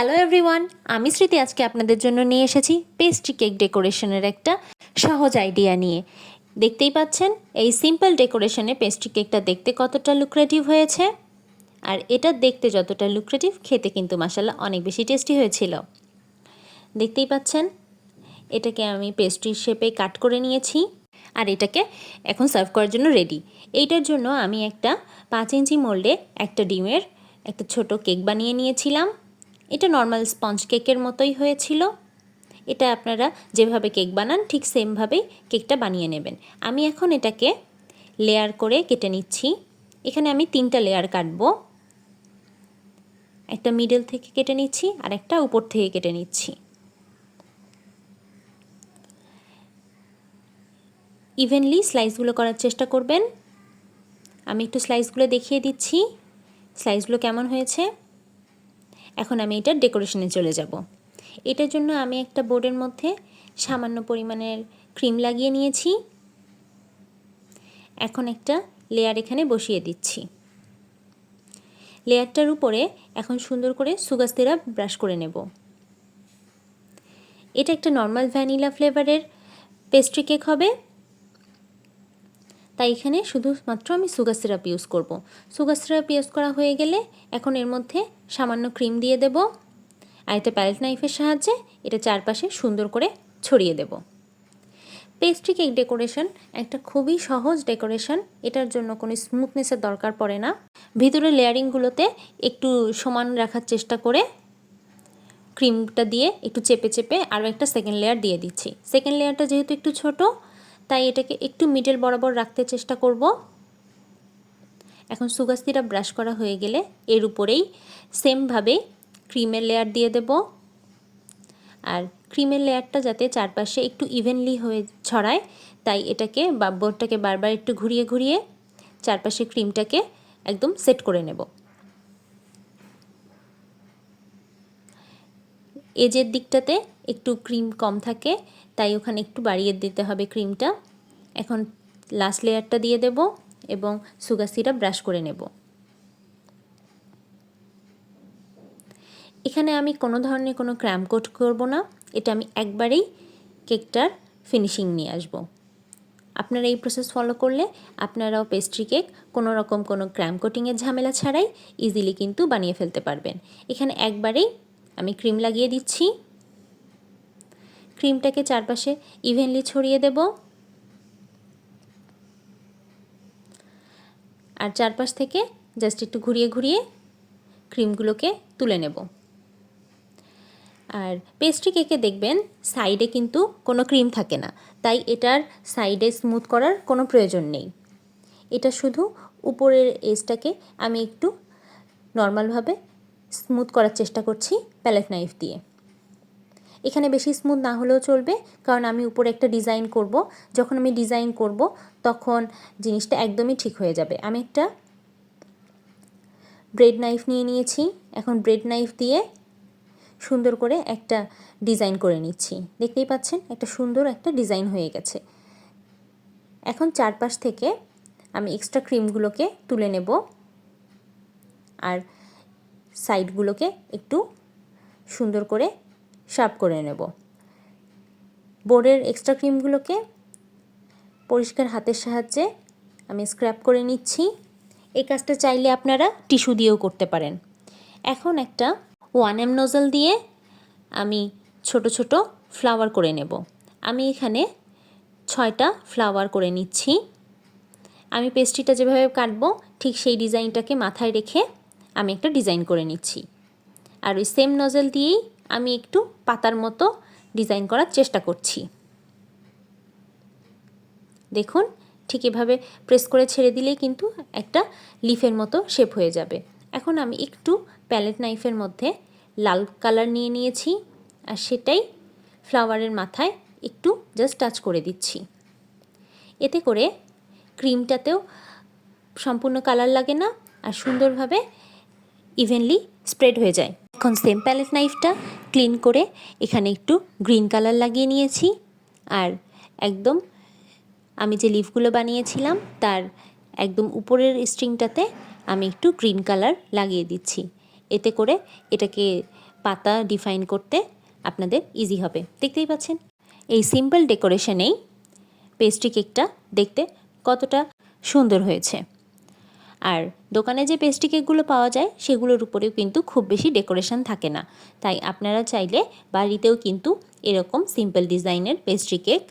Hello everyone আমি স্মৃতি আজকে আপনাদের জন্য নিয়ে এসেছি পেস্ট্রি কেক ডেকোরেশনের একটা সহজ আইডিয়া নিয়ে। দেখতেই পাচ্ছেন, এই সিম্পল ডেকোরেশনে পেস্ট্রি কেকটা দেখতে কতটা লুক্রেটিভ হয়েছে আর এটা দেখতে যতটা লুক্রেটিভ খেতে কিন্তু মাসাল্লাহ অনেক বেশি টেস্টি হয়েছিল। দেখতেই পাচ্ছেন, এটাকে আমি পেস্ট্রির শেপে কাট করে নিয়েছি আর এটাকে এখন সার্ভ করার জন্য রেডি এইটার জন্য আমি একটা পাঁচ ইঞ্চি মোল্ডে একটা ডিমের একটা ছোট কেক বানিয়ে নিয়েছিলাম। এটা নর্মাল স্পঞ্জ কেকের মতোই হয়েছিল। এটা আপনারা যেভাবে কেক বানান, ঠিক সেমভাবেই কেকটা বানিয়ে নেবেন। আমি এখন এটাকে লেয়ার করে কেটে নিচ্ছি। এখানে আমি তিনটা লেয়ার কাটবো। একটা মিডল থেকে কেটে নিচ্ছি, আর একটা উপর থেকে কেটে নিচ্ছি। ইভেনলি স্লাইসগুলো করার চেষ্টা করবেন। আমি একটু স্লাইসগুলো দেখিয়ে দিচ্ছি। স্লাইসগুলো কেমন হয়েছে? এখন আমি এটার ডেকোরেশনে চলে যাব। এটার জন্য আমি একটা বোর্ডের মধ্যে সামান্য পরিমাণের ক্রিম লাগিয়ে নিয়েছি। এখন একটা লেয়ার এখানে বসিয়ে দিচ্ছি। লেয়ারটার উপরে এখন সুন্দর করে সুগার সিরাপ ব্রাশ করে নেব। এটা একটা নর্মাল ভ্যানিলা ফ্লেভারের পেস্ট্রি কেক হবে। তাই এখানে শুধুমাত্র আমি সুগার সিরাপ ইউজ করব। সুগার সিরাপ ইউজ করা হয়ে গেলে এখন এর মধ্যে সামান্য ক্রিম দিয়ে দেব। আর এতে প্যালেট নাইফের সাহায্যে এটা চারপাশে সুন্দর করে ছড়িয়ে দেব। পেস্ট্রি কেক ডেকোরেশন একটা খুবই সহজ ডেকোরেশন এটার জন্য কোনো স্মুথনেসের দরকার পড়ে না। ভিতরে লেয়ারিংগুলোতে একটু সমান রাখার চেষ্টা করে ক্রিমটা দিয়ে একটু চেপে চেপে আরও একটা সেকেন্ড লেয়ার দিয়ে দিচ্ছি। সেকেন্ড লেয়ারটা যেহেতু একটু ছোট তাই এটাকে একটু মিডল বরাবর রাখতে চেষ্টা করব। এখন সুগার সিরাপ ব্রাশ করা হয়ে গেলে এর উপরেই সেমভাবে ক্রিমের লেয়ার দিয়ে দেব। আর ক্রিমের লেয়ারটা যাতে চারপাশে একটু ইভেনলি হয়ে ছড়ায়, তাই এটাকে বা বোর্ডটাকে বারবার একটু ঘুরিয়ে ঘুরিয়ে চারপাশে ক্রিমটাকে একদম সেট করে নেব। এজের দিকটাতে একটু ক্রিম কম থাকে, তাই ওখানে একটু বাড়িয়ে দিতে হবে ক্রিমটা এখন লাস্ট লেয়ারটা দিয়ে দেব এবং সুগার সিরাপ ব্রাশ করে নেব। এখানে আমি কোনো ধরনের কোনো ক্র্যাম কোট করব না, এটা আমি একবারেই কেকটার ফিনিশিং নিয়ে আসব। আপনারা এই প্রসেস ফলো করলে আপনারাও পেস্ট্রি কেক কোনো রকম কোনো ক্র্যাম কোটিংয়ের ঝামেলা ছাড়াই ইজিলি কিন্তু বানিয়ে ফেলতে পারবেন। এখানে একবারেই আমি ক্রিম লাগিয়ে দিচ্ছি। ক্রিমটাকে চারপাশে ইভেনলি ছড়িয়ে দেব। আর চারপাশ থেকে জাস্ট একটু ঘুরিয়ে ঘুরিয়ে ক্রিমগুলোকে তুলে নেব। আর পেস্ট্রি কেকে দেখবেন সাইডে কিন্তু কোনো ক্রিম থাকে না, তাই এটার সাইডে স্মুথ করার কোনো প্রয়োজন নেই। এটা শুধু উপরের এজটাকে আমি একটু নর্মালভাবে স্মুথ করার চেষ্টা করছি প্যালেট নাইফ দিয়ে। এখানে বেশি স্মুথ না হলেও চলবে, কারণ আমি উপরে একটা ডিজাইন করব। যখন আমি ডিজাইন করব, তখন জিনিসটা একদমই ঠিক হয়ে যাবে। আমি একটা ব্রেড নাইফ নিয়ে নিয়েছি। এখন ব্রেড নাইফ দিয়ে সুন্দর করে একটা ডিজাইন করে নিচ্ছি। দেখতেই পাচ্ছেন, একটা সুন্দর একটা ডিজাইন হয়ে গেছে। এখন চারপাশ থেকে আমি এক্সট্রা ক্রিমগুলোকে তুলে নেব। আর সাইডগুলোকে একটু সুন্দর করে শার্প করে নেব। বোর্ডের এক্সট্রা ক্রিমগুলোকে পরিষ্কার হাতের সাহায্যে আমি স্ক্র্যাপ করে নিচ্ছি। এই কাজটা চাইলে আপনারা টিস্যু দিয়েও করতে পারেন। এখন একটা ওয়ান এম নজল দিয়ে আমি ছোট ছোট ফ্লাওয়ার করে নেব। আমি এখানে ছয়টা ফ্লাওয়ার করে নিচ্ছি। আমি পেস্ট্রিটা যেভাবে কাটবো, ঠিক সেই ডিজাইনটাকে মাথায় রেখে আমি একটা ডিজাইন করে নিচ্ছি। আর ওই সেম নজল দিয়েই আমি একটু পাতার মতো ডিজাইন করার চেষ্টা করছি। দেখুন, ঠিক এভাবে প্রেস করে ছেড়ে দিলেই কিন্তু একটা লিফের মতো শেপ হয়ে যাবে। এখন আমি একটু প্যালেট নাইফের মধ্যে লাল কালার নিয়ে নিয়েছি আর সেটাই ফ্লাওয়ারের মাথায় একটু জাস্ট টাচ করে দিচ্ছি। এতে করে ক্রিমটাতেও সম্পূর্ণ কালার লাগে না আর সুন্দরভাবে ইভেনলি স্প্রেড হয়ে যায়। এখন সেম প্যালেট নাইফটা ক্লিন করে এখানে একটু গ্রিন কালার লাগিয়ে নিয়েছি। আর একদম আমি যে লিফগুলো বানিয়েছিলাম, তার একদম উপরের স্ট্রিংটাতে আমি একটু গ্রিন কালার লাগিয়ে দিচ্ছি। এতে করে এটাকে পাতা ডিফাইন করতে আপনাদের ইজি হবে। দেখতেই পাচ্ছেন? এই সিম্পল ডেকোরেশনেই পেস্ট্রি কেকটা দেখতে কতটা সুন্দর হয়েছে। আর দোকানে যে পেস্ট্রি কেকগুলো পাওয়া যায়, সেগুলোর উপরেও কিন্তু খুব বেশি ডেকোরেশন থাকে না। তাই আপনারা চাইলে বাড়িতেও কিন্তু এরকম সিম্পল ডিজাইনের পেস্ট্রি কেক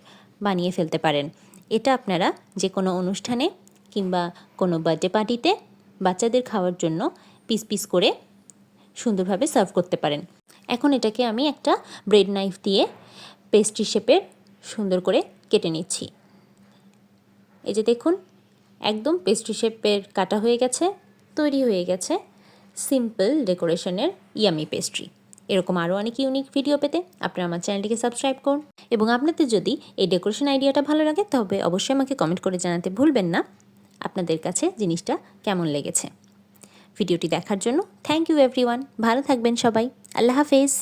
বানিয়ে ফেলতে পারেন। এটা আপনারা যে কোনো অনুষ্ঠানে কিংবা কোনো বার্থডে পার্টিতে বাচ্চাদের খাওয়ার জন্য পিস পিস করে সুন্দরভাবে সার্ভ করতে পারেন। এখন এটাকে আমি একটা ব্রেড নাইফ দিয়ে পেস্ট্রি শেপের সুন্দর করে কেটে নিচ্ছি। এই যে দেখুন একদম পেস্ট্রি শেপের কাটা হয়ে গেছে, তৈরি হয়ে গেছে সিম্পল ডেকোরেশনের ইয়ামি পেস্ট্রি এরকম আরও অনেক ইউনিক ভিডিও পেতে আপনারা আমার চ্যানেলটিকে সাবস্ক্রাইব করুন। এবং আপনাদের যদি এই ডেকোরেশন আইডিয়াটা ভালো লাগে, তবে অবশ্যই আমাকে কমেন্ট করে জানাতে ভুলবেন না। আপনাদের কাছে জিনিসটা কেমন লেগেছে? ভিডিওটি দেখার জন্য থ্যাংক ইউ এভরিওয়ান ভালো থাকবেন সবাই। আল্লাহ হাফেজ।